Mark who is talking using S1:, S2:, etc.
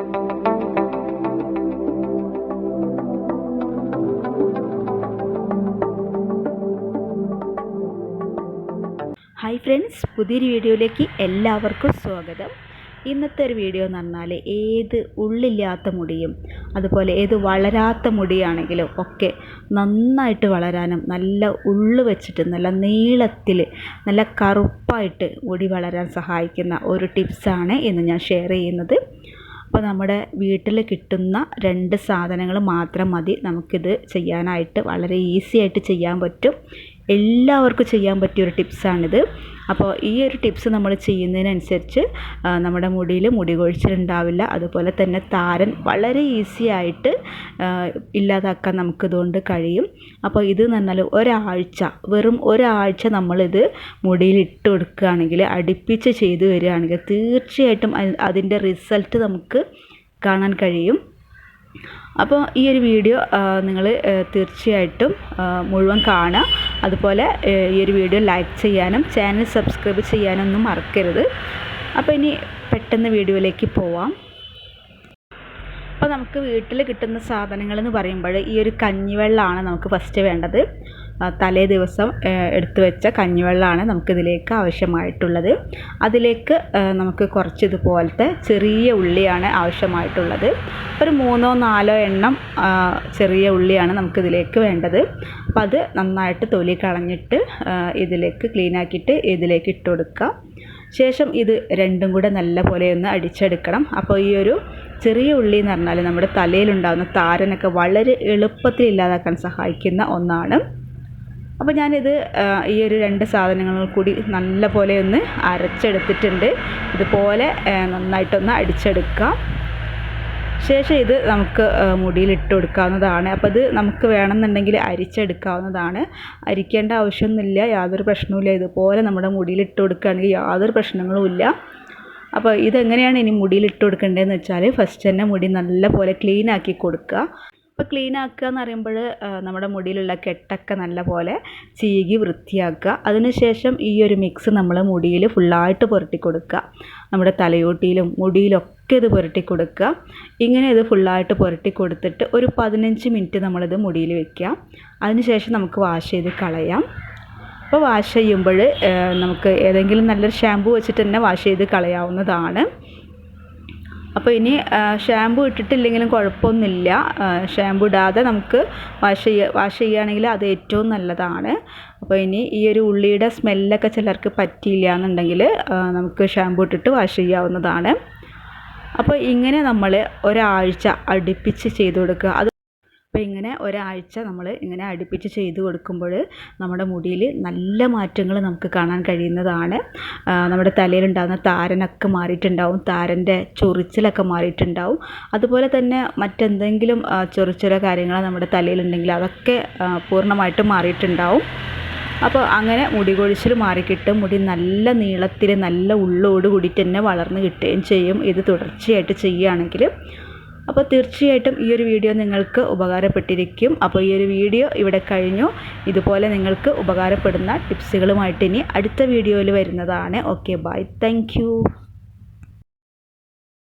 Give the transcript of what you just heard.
S1: Hi friends പുതിയൊരു വീഡിയോയിലേക്ക് എല്ലാവർക്കും സ്വാഗതം. ഇന്നത്തെ ഒരു വീഡിയോ എന്ന് പറഞ്ഞാൽ ഏത് ഉള്ളില്ലാത്ത മുടിയും അതുപോലെ ഏത് വളരാത്ത മുടിയാണെങ്കിലും ഒക്കെ നന്നായിട്ട് വളരാനും നല്ല ഉള്ളു വെച്ചിട്ട് നല്ല നീളത്തിൽ നല്ല കറുപ്പായിട്ട് മുടി വളരാൻ സഹായിക്കുന്ന ഒരു ടിപ്സാണ് ഇന്ന് ഞാൻ ഷെയർ ചെയ്യുന്നത്. അപ്പോൾ നമ്മുടെ വീട്ടിൽ കിട്ടുന്ന രണ്ട് സാധനങ്ങൾ മാത്രം മതി നമുക്കിത് ചെയ്യാനായിട്ട് വളരെ ഈസി ആയിട്ട് ചെയ്യാൻ പറ്റും. എല്ലാവർക്കും ചെയ്യാൻ പറ്റിയ ഒരു ടിപ്സാണിത്. അപ്പോൾ ഈ ഒരു ടിപ്സ് നമ്മൾ ചെയ്യുന്നതിനനുസരിച്ച് നമ്മുടെ മുടിയിൽ മുടി കൊഴിച്ചിലുണ്ടാവില്ല അതുപോലെ തന്നെ താരൻ വളരെ ഈസി ആയിട്ട് ഇല്ലാതാക്കാൻ നമുക്കിതുകൊണ്ട് കഴിയും. അപ്പോൾ ഇത് എന്ന് പറഞ്ഞാൽ ഒരാഴ്ച വെറും ഒരാഴ്ച നമ്മളിത് മുടിയിൽ ഇട്ട് കൊടുക്കുകയാണെങ്കിൽ അടുപ്പിച്ച് ചെയ്തു വരികയാണെങ്കിൽ തീർച്ചയായിട്ടും അതിന്റെ റിസൾട്ട് നമുക്ക് കാണാൻ കഴിയും. അപ്പോൾ ഈ ഒരു വീഡിയോ നിങ്ങൾ തീർച്ചയായിട്ടും മുഴുവൻ കാണുക. അതുപോലെ ഈ ഒരു വീഡിയോ ലൈക്ക് ചെയ്യാനും ചാനൽ സബ്സ്ക്രൈബ് ചെയ്യാനൊന്നും മറക്കരുത്. അപ്പോൾ ഇനി പെട്ടെന്ന് വീഡിയോയിലേക്ക് പോവാം. അപ്പോൾ നമുക്ക് വീട്ടിൽ കിട്ടുന്ന സാധനങ്ങൾ എന്ന് പറയുമ്പോൾ ഈ ഒരു കഞ്ഞിവെള്ളമാണ് നമുക്ക് ഫസ്റ്റ് വേണ്ടത്. തലേ ദിവസം എടുത്തു വെച്ച കഞ്ഞിവെള്ളമാണ് നമുക്കിതിലേക്ക് ആവശ്യമായിട്ടുള്ളത്. അതിലേക്ക് നമുക്ക് കുറച്ച് ഇതുപോലത്തെ ചെറിയ ഉള്ളിയാണ് ആവശ്യമായിട്ടുള്ളത്. ഒരു മൂന്നോ നാലോ എണ്ണം ചെറിയ ഉള്ളിയാണ് നമുക്കിതിലേക്ക് വേണ്ടത്. അപ്പോൾ അത് നന്നായിട്ട് തൊലി കളഞ്ഞിട്ട് ഇതിലേക്ക് ക്ലീൻ ആക്കിയിട്ട് ഇതിലേക്ക് ഇട്ട് കൊടുക്കുക. ശേഷം ഇത് രണ്ടും കൂടെ നല്ല പോലെ ഒന്ന് അടിച്ചെടുക്കണം. അപ്പോൾ ഈ ഒരു ചെറിയ ഉള്ളി എന്ന് പറഞ്ഞാൽ നമ്മുടെ തലയിലുണ്ടാകുന്ന താരനൊക്കെ വളരെ എളുപ്പത്തിൽ ഇല്ലാതാക്കാൻ സഹായിക്കുന്ന ഒന്നാണ്. അപ്പോൾ ഞാനിത് ഈ ഒരു രണ്ട് സാധനങ്ങൾ കൂടി നല്ല പോലെ ഒന്ന് അരച്ചെടുത്തിട്ടുണ്ട്. ഇതുപോലെ നന്നായിട്ടൊന്ന് അടിച്ചെടുക്കാം. ശേഷം ഇത് നമുക്ക് മുടിയിൽ ഇട്ട് കൊടുക്കാവുന്നതാണ്. അപ്പോൾ ഇത് നമുക്ക് വേണമെന്നുണ്ടെങ്കിൽ അരിച്ചെടുക്കാവുന്നതാണ്. അരിക്കേണ്ട ആവശ്യമൊന്നുമില്ല യാതൊരു പ്രശ്നവുമില്ല. ഇതുപോലെ നമ്മുടെ മുടിയിൽ ഇട്ട് കൊടുക്കുകയാണെങ്കിൽ യാതൊരു പ്രശ്നങ്ങളുമില്ല അപ്പോൾ ഇതെങ്ങനെയാണ് ഇനി മുടിയിൽ ഇട്ട് കൊടുക്കേണ്ടതെന്ന് വെച്ചാൽ ഫസ്റ്റ് തന്നെ മുടി നല്ല പോലെ ക്ലീൻ ആക്കി കൊടുക്കുക. അപ്പോൾ ക്ലീൻ ആക്കുക എന്ന് പറയുമ്പോൾ നമ്മുടെ മുടിയിലുള്ള കെട്ടൊക്കെ നല്ലപോലെ ചീകി വൃത്തിയാക്കുക. അതിനുശേഷം ഈ ഒരു മിക്സ് നമ്മൾ മുടിയിൽ ഫുള്ളായിട്ട് പുരട്ടി കൊടുക്കുക. നമ്മുടെ തലയോട്ടിയിലും മുടിയിലൊക്കെ ഇത് പുരട്ടി കൊടുക്കുക. ഇങ്ങനെ ഇത് ഫുള്ളായിട്ട് പുരട്ടി കൊടുത്തിട്ട് ഒരു പതിനഞ്ച് മിനിറ്റ് നമ്മളിത് മുടിയിൽ വെക്കുക. അതിനുശേഷം നമുക്ക് വാഷ് ചെയ്ത് കളയാം. അപ്പോൾ വാഷ് ചെയ്യുമ്പോൾ നമുക്ക് ഏതെങ്കിലും നല്ലൊരു ഷാമ്പു വെച്ചിട്ട് തന്നെ വാഷ് ചെയ്ത് കളയാവുന്നതാണ്. അപ്പോൾ ഇനി ഷാമ്പു ഇട്ടിട്ടില്ലെങ്കിലും കുഴപ്പമൊന്നുമില്ല. ഷാമ്പു ഇടാതെ നമുക്ക് വാഷ് ചെയ്യുക വാഷ് ചെയ്യുകയാണെങ്കിൽ അത് ഏറ്റവും നല്ലതാണ്. അപ്പോൾ ഇനി ഈ ഒരു ഉള്ളിയുടെ സ്മെല്ലൊക്കെ ചിലർക്ക് പറ്റിയില്ല എന്നുണ്ടെങ്കിൽ നമുക്ക് ഷാമ്പു ഇട്ടിട്ട് വാഷ് ചെയ്യാവുന്നതാണ്. അപ്പോൾ ഇങ്ങനെ നമ്മൾ ഒരാഴ്ച അടുപ്പിച്ച് ചെയ്ത് കൊടുക്കുക. അത് അപ്പോൾ ഇങ്ങനെ ഒരാഴ്ച നമ്മൾ ഇങ്ങനെ അടുപ്പിച്ച് ചെയ്ത് കൊടുക്കുമ്പോൾ നമ്മുടെ മുടിയിൽ നല്ല മാറ്റങ്ങൾ നമുക്ക് കാണാൻ കഴിയുന്നതാണ്. നമ്മുടെ തലയിലുണ്ടാകുന്ന താരനൊക്കെ മാറിയിട്ടുണ്ടാവും താരന്റെ ചൊറിച്ചിലൊക്കെ മാറിയിട്ടുണ്ടാവും. അതുപോലെ തന്നെ മറ്റെന്തെങ്കിലും ചൊറിച്ചിലോ കാര്യങ്ങൾ നമ്മുടെ തലയിലുണ്ടെങ്കിൽ അതൊക്കെ പൂർണമായിട്ടും മാറിയിട്ടുണ്ടാവും. അപ്പോൾ അങ്ങനെ മുടി കൊഴിച്ചിൽ മാറിക്കിട്ടും മുടി നല്ല നീളത്തിൽ നല്ല ഉള്ളോട് കൂടിയിട്ട് തന്നെ വളർന്ന് കിട്ടുകയും ചെയ്യും. ഇത് തുടർച്ചയായിട്ട് ചെയ്യുകയാണെങ്കിൽ അപ്പോൾ തീർച്ചയായിട്ടും ഈ ഒരു വീഡിയോ നിങ്ങൾക്ക് ഉപകാരപ്പെട്ടിരിക്കും. അപ്പോൾ ഈ ഒരു വീഡിയോ ഇവിടെ കഴിഞ്ഞു. ഇതുപോലെ നിങ്ങൾക്ക് ഉപകാരപ്പെടുന്ന ടിപ്സുകളുമായിട്ട് ഇനി അടുത്ത വീഡിയോയിൽ വരുന്നതാണ്. Okay bye. താങ്ക്